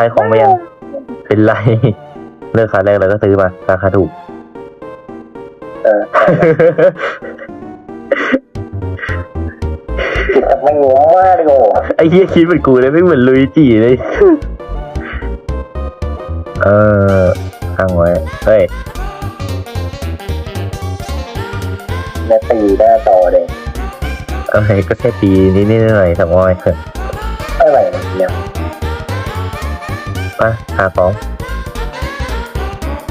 ขายของไปยังเป็นไร เลิกขายแรกแล้วก็ซื้อมาราคาถูก เออจิตทำไม่งงมากเลยโอ้ไอ้เหี้ยคิดเหมือนกูเลยไม่เหมือนลุยจีเลย เออข้างไว้ เฮ้ยแม่ตีหน้าต่อเลยอะไรก็แค่ตีนิดนิดหน่อยๆสองร้อยเถอะอะไรเนี่ย มาหาของ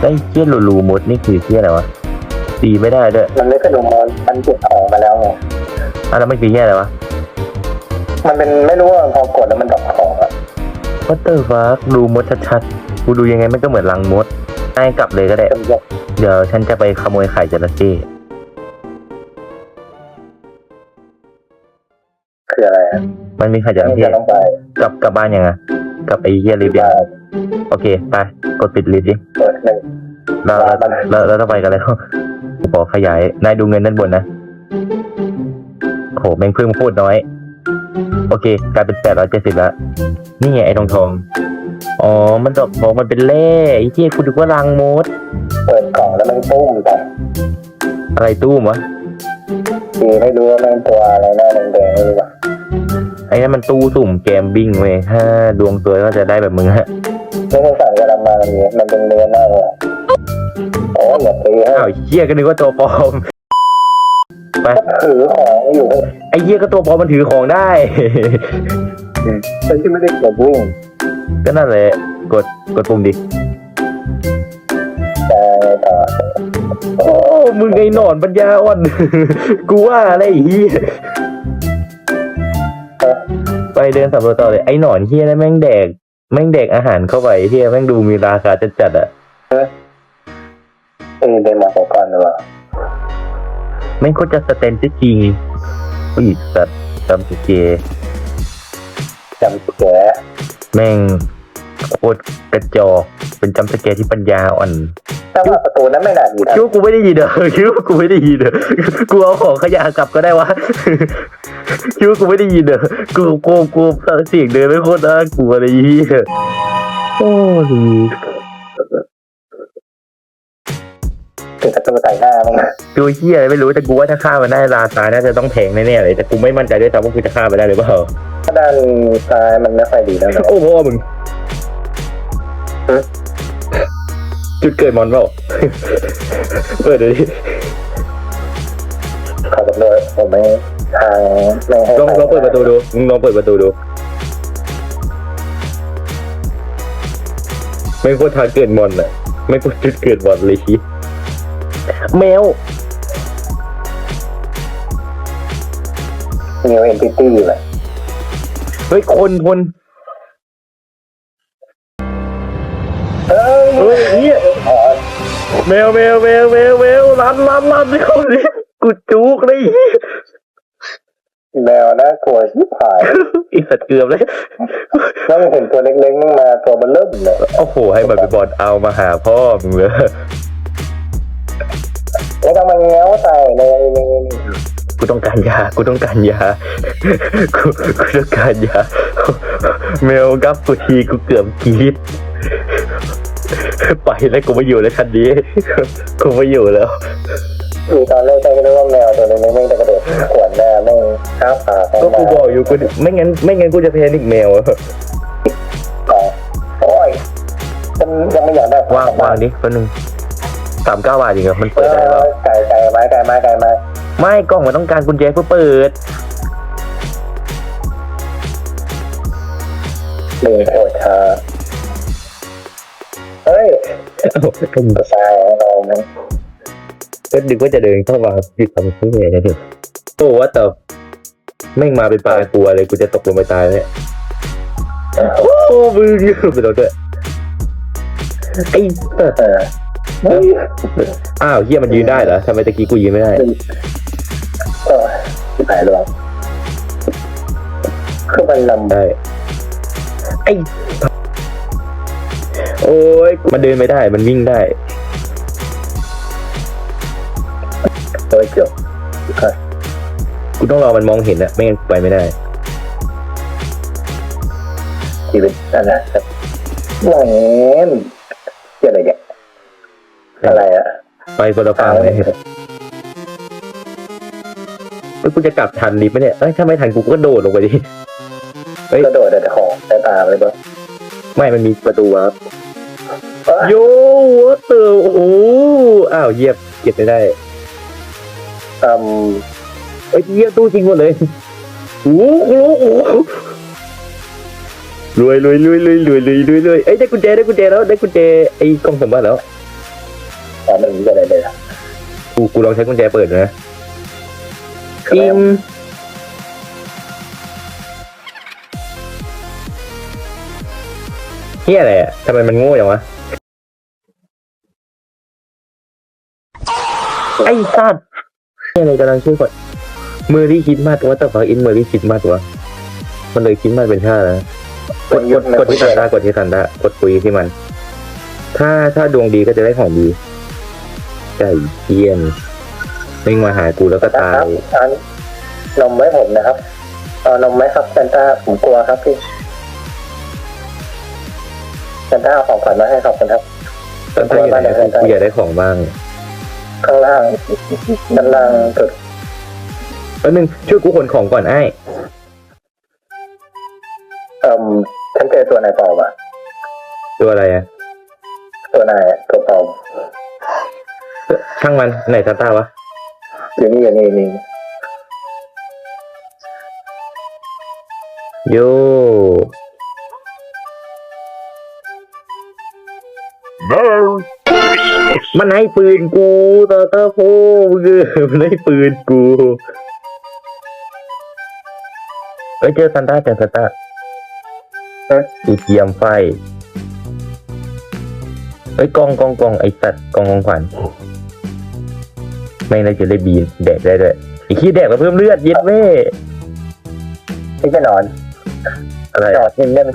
ไอ้เหี้ยลูลูมดนี่คือเหี้ยอะไรวะตีไม่ได้ด้วยมันไม่กระดุมมันมันเก็บของมาแล้วไงอะแล้วมันคือเหี้ยอะไรวะมันเป็นไม่รู้ว่าพอกดแล้วมันดรอปของอะวัตเตอร์ฟักดูมดชัดๆกูดูยังไงมันก็เหมือนรังมดให้กลับเลยก็ได้เป็นพวกเดี๋ยวฉันจะไปขโมยไข่จระเข้คืออะไรอะมันมีไข่จระต้องเข้จะต้องไปกลับกลับบ้านยังไง กลับไอ้เหี้ยลิฟต์ยังโอเคไปกดปิดลิฟต์ดิเปิดหนึ่งเราเราเราเราต้องไปกันแล้วกูขอขยาย นายดูเงินด้านบนนะโหแม่งเพิ่มโคตรน้อย โอเค กลายเป็นแปดร้อยเจ็ดสิบแล้วนี่ไงไอ้ทองทอง อ๋อ มันดอกทองมันเป็นแร่ไอ้เหี้ยคุณดูว่ารังมด เปิดกล่องแล้วมันตุ้มไปอะไรตู้มวะทีไม่รู้ว่ามันตัวอะไรหน้าแดงๆไม่รู้ว่า ไอ้นั่นมันตู้สุ่มเกมบิ้งเว้ยถ้าดวงตัวก็จะได้แบบมึงฮะไม่ต้องสั่งกระมาอย่างนี้มันเป็นเนื้อหน้าเลยโอ้อย่าตีให้อ้าวเหี้ยก็นึกว่าตัวปลอมไปถือของอยู่ไอ้เหี้ยก็ตัวปลอมมันถือของได้ฉันที่ไม่ได้กดวิ่งก็นั่นแหละกดกดปุ่มดิแต่ต่อโอ้มึงไอ้หนอนปัญญาอ่อนกูว่าอะไรไอ้เฮีย ไปเดินสำรวจต่อเลยไอ้หนอนเฮียนั่นแม่งแดกแม่งแดกอาหารเข้าไปเฮียแม่งดูมีราคาจัดๆอะเออเป็นหมอของก่อนหรือเปล่าแม่งโคตรจะสเตนจริงอุ้ยสัตว์จำสเกจำแกแม่ง โคตรกระจอกเป็นจำสเกที่ปัญญาอ่อนแต่ว่าประตูนั้นไม่น่าดีนะคิดว่ากูไม่ได้ยินเด้อคิดว่ากูไม่ได้ยินเด้อกูเอาของขยะกลับก็ได้วะคิดว่ากูไม่ได้ยินเด้อกูกูกูเสียงเดินไม่โคตรน่ากลัวเลยยี่โอ้ดีถึงประตูใส่หน้ามั้งนะตัวเฮียอะไรไม่รู้แต่กูว่าถ้าฆ่ามันได้ราตาน่าจะต้องแพงแน่ๆเลยแต่กูไม่มั่นใจด้วยซ้ำว่ากูจะฆ่ามันได้หรือเปล่าถ้าด้านซ้ายมันไม่ค่อยดีนะโอ้พ่อมึง จุดเกิดมอนเปล่าเปิดดูดิขอตำรวจผมไม่ทางไม่ให้ลองลองเปิดประตูดูมึงลองเปิดประตูดูไม่พูดทางเกิดมอนอะไม่พูดจุดเกิดมอนเลยชีแมวนิวเอ็นติตี้เลยเฮ้ยคนคน เฮ้ยเฮียอ๋อแมวแมวแมวแมวแมวรันรันรันเร็วดิกูจุกเลยแมวน่ากลัวชิบหายอีสัตว์เกือบเลยแล้วเห็นตัวเล็กๆมึงมาตัวมันเริ่มเลยโอ้โหให้มันไปบอลเอามาหาพ่อมึงเลยแล้วก็มาเงี้ยวใส่ในในกูต้องการยา กูต้องการยา กูกูต้องการยาแมวกับกูทีกูเกือบกรีด ไปแล้วกูไม่อยู่แล้วคันนี้กูไม่อยู่แล้วมีตอนแรกใช่ก็นึกว่าแมวตัวเล็กๆแม่งจะกระโดดขวนหน้าแม่งข้ามขาเข้าก็มากูบอกอยู่กูไม่งั้นไม่งั้นกูจะแพนิกแมวอะโอ้ยฉันยังไม่อยากได้วางวางดิแป๊บนึงสามเก้าบาทจริงเหรอมันเอเปิดได้เปล่าอไก่ไก่ไม้ไก่ไม้ไก่ไม้ไม่กล้องมันต้องการกุญแจเพื่อเปิดหนึ่งโคตรช้า เฮ้ยก็ใช่เราไหมดึกว่าจะเดินเข้ามาที่ทำเพื่ออะไรเนี่ยโอ้ว่าแต่ไม่งมาเป็นปลากลัวเลยกูจะตกลงไปตายเลยโอ้มึงไปโดนด้วยไอ้สัสเออเฮ้ยอ้าวเฮียมันยืนได้เหรอทำไมตะกี้กูยืนไม่ได้ก็ที่หายรวมคือมันลำได้ไอ้ โอ้ยมันเดินไม่ได้ มันวิ่งได้โดยจบกูต้องรอมันมองเห็นอะไม่งั้นกูไปไม่ได้ชีวิตนั่นแหละแหวนเกี่ยวอะไรเนี่ยอะไรอะไปคนละฝั่งเลยเฮ้ยกูจะกลับทันดีไหมเนี่ยเอ้ยถ้าไม่ทันกูก็โดดลงไปดิเฮ้ยกระโดดแต่ของแต่ตาเลยปะไม่มันมีประตูวาร์ป โย่วอเตอร์โอ้โหอ้าวเหยียบเก็บไม่ได้อืมเอ้ยเหยียบตู้จริงหมดเลยโอ้โหโอ้โหรวยรวยรวยรวยรวยรวยรวยรวยเอ้ยได้กุญแจได้กุญแจแล้วได้กุญแจไอ้กล่องสมบัติแล้วตอนนี้จะอะไรเลยอะกูกูลองใช้กุญแจเปิดดูนะอิมเฮียอะไรอะทำไมมันโง่อย่างวะ ไอ้สัตว์เฮียอะไรกำลังช่วยกดเมอรี่คิดมากว่าแต่ฟังอินเมอรี่คิดมากวะมันเลยคิดมากเป็นท่าแล้วกดกดกดที่ซันดากดที่ซันดากดคุยที่มัน ถ้าถ้าดวงดีก็จะได้ของดีไก่เทียนวิ่งมาหากูแล้วก็นะตาครับยอันนมไหมผมนะครับเอานมไหมครับเซนต้าผมกลัวครับพี่เซนต้าเอาของขวัญมาให้ขอบคุณครับตอนที่อยู่ไหนกูกูอยากได้ของบ้าง ข้างล่างด้านล่างสุดแป๊บนึงช่วยกูขนของก่อนไอ้เอ่มฉันเจอตัวไหนายปลอมอะ ตัวอะไรอะตัวนายอะตัวปลอมช่างมันไหนซันต้าวะอยู่นี่อยู่นี่นี่โย มันให้ปืนกูตอเตอร์โฟมึงเออมันให้ปืนกูเอ้ยเจอซันต้าเจอซันต้าอีเกียมไฟเอ้ยกองกองกองไอสัตว์กองของขวัญไม่งน่าจะได้บีนแดกได้ด้วยไอ้ขี้แดกมาเพิ่มเลือดเย็ดเว้ที่จะนอนอะไรจอดนิดนึง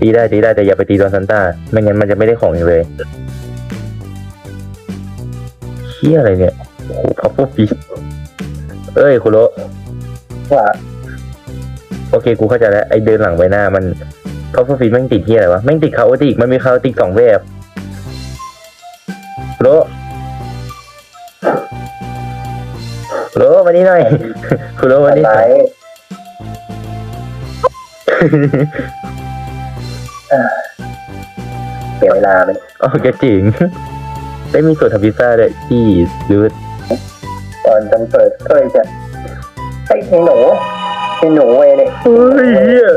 ตีได้ตีได้แต่อย่าไปตีตอนซันต้า ไม่งั้นมันจะไม่ได้ของอีกเลยเชี่ยอะไรเนี่ยโอ้โหพัฟเฟอร์ฟิชเอ้ยคุโรว่าโอเคกูเข้าใจแล้วไอเดินหลังไปหน้ามันพัฟเฟอร์ฟิชแม่งติดที่อะไรวะแม่งติดคาโอติกมันมีคาโอติกสองแบบคุโรคุโรมานี่หน่อยคุโรมานี่หไหนน่อยเสียเวลาไหมโอเคจริง ได้มีส่วนทำพิซซ่าด้วยที่ดูดตอนฉันเปิดเคยจะไอ้ยไอ้หนูไอ้หนูเองเนี่ยเฮ้ยเหี้ย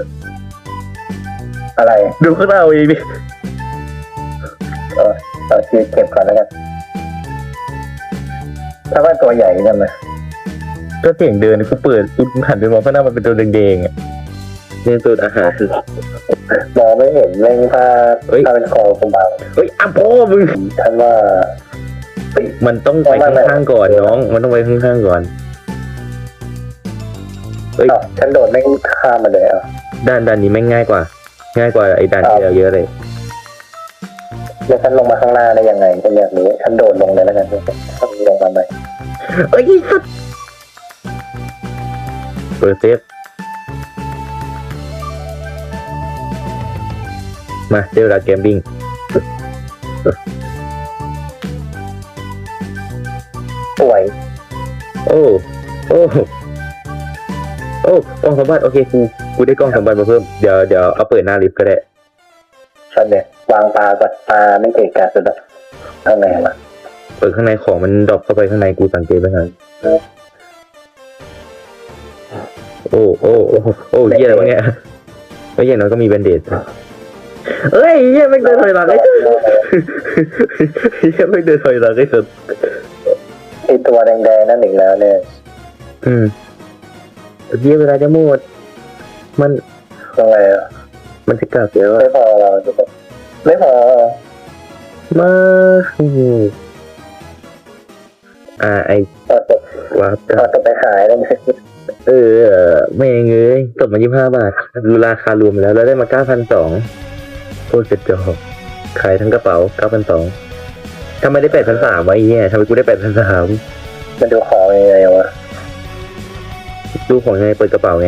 อะไรดูข้างหน้าเอาเองดิเออเอาชีวิตเก็บก่อนแล้วกันถ้าว่าตัวใหญ่ใช่ไหมก็เสียงเดินกูเปิดกูหันไปมองข้างหน้ามันเป็นตัวแดงๆอะ เนี่ยตัวอาหาร มองไม่เห็นเล่งถ้าเฮ้ย ถ้าเป็นคอผมบางเฮ้ยอะพ่อมึงฉันว่า มันต้องไปข้างๆก่อนน้อง มันต้องไปข้างๆก่อน เฮ้ย อ้าวฉันโดดไม่งข้ามมาเลยอะด้านด้านนี้แม่งง่ายกว่า ง่ายกว่าไอ้ด้านที่เราเยอะเลย แล้วฉันลงมาข้างหน้าได้ยังไงฉันอยากรู้ฉันโดดลงเลยแล้วกันฉันลงมาไหมเอ้ยสัสเปิดเซฟ มาเดี๋ยวเวลาเกมบิ้งป่วยโอ้ โอ้ โอ้กล้องสมบัติโอเคกู กูได้กล้องสมบัติมาเพิ่ม เดี๋ยวเดี๋ยวเอาเปิดหน้าลิฟต์ก็ได้ฉันเนี่ยวางปลาก่อนปลาไม่เกะกะสุดละข้างในวะเปิดข้างในของมันดรอปเข้าไปข้างในกูสังเกตไม่ทันโอ้ โอ้ โอ้ โอ้เหี้ยอะไรวะเนี่ยเฮ้ยอย่างน้อยก็มีแบนเดด เอ้ยเหี้ยแม่งเดินถอยหลังไอ้เหี้ยแม่งเดินถอยหลังไอ้สุดไอตัวแดงๆนั่นอีกแล้วเนี่ยอืมเหี้ยเวลาจะหมด มันยังไงอะมันจะกลับเดี๋ยวไม่พอเราไม่พอมาอ่าไอ้เราจะวาร์ปเราจะไปขายแล้วเนี่ยเออไม่งเงยตกมายี่ห้าบาทดูราคารวมแล้ว แล้วได้มาเก้าพันสองโค ตรกระจอกขายทั้งกระเป๋าเก้าพันสองทำไมได้แปดพันสามวะไอ้เนี่ยทำไมกูได้แปดพันสามมันดูของยังไงวะดูของไงเปิดกระเป๋าไง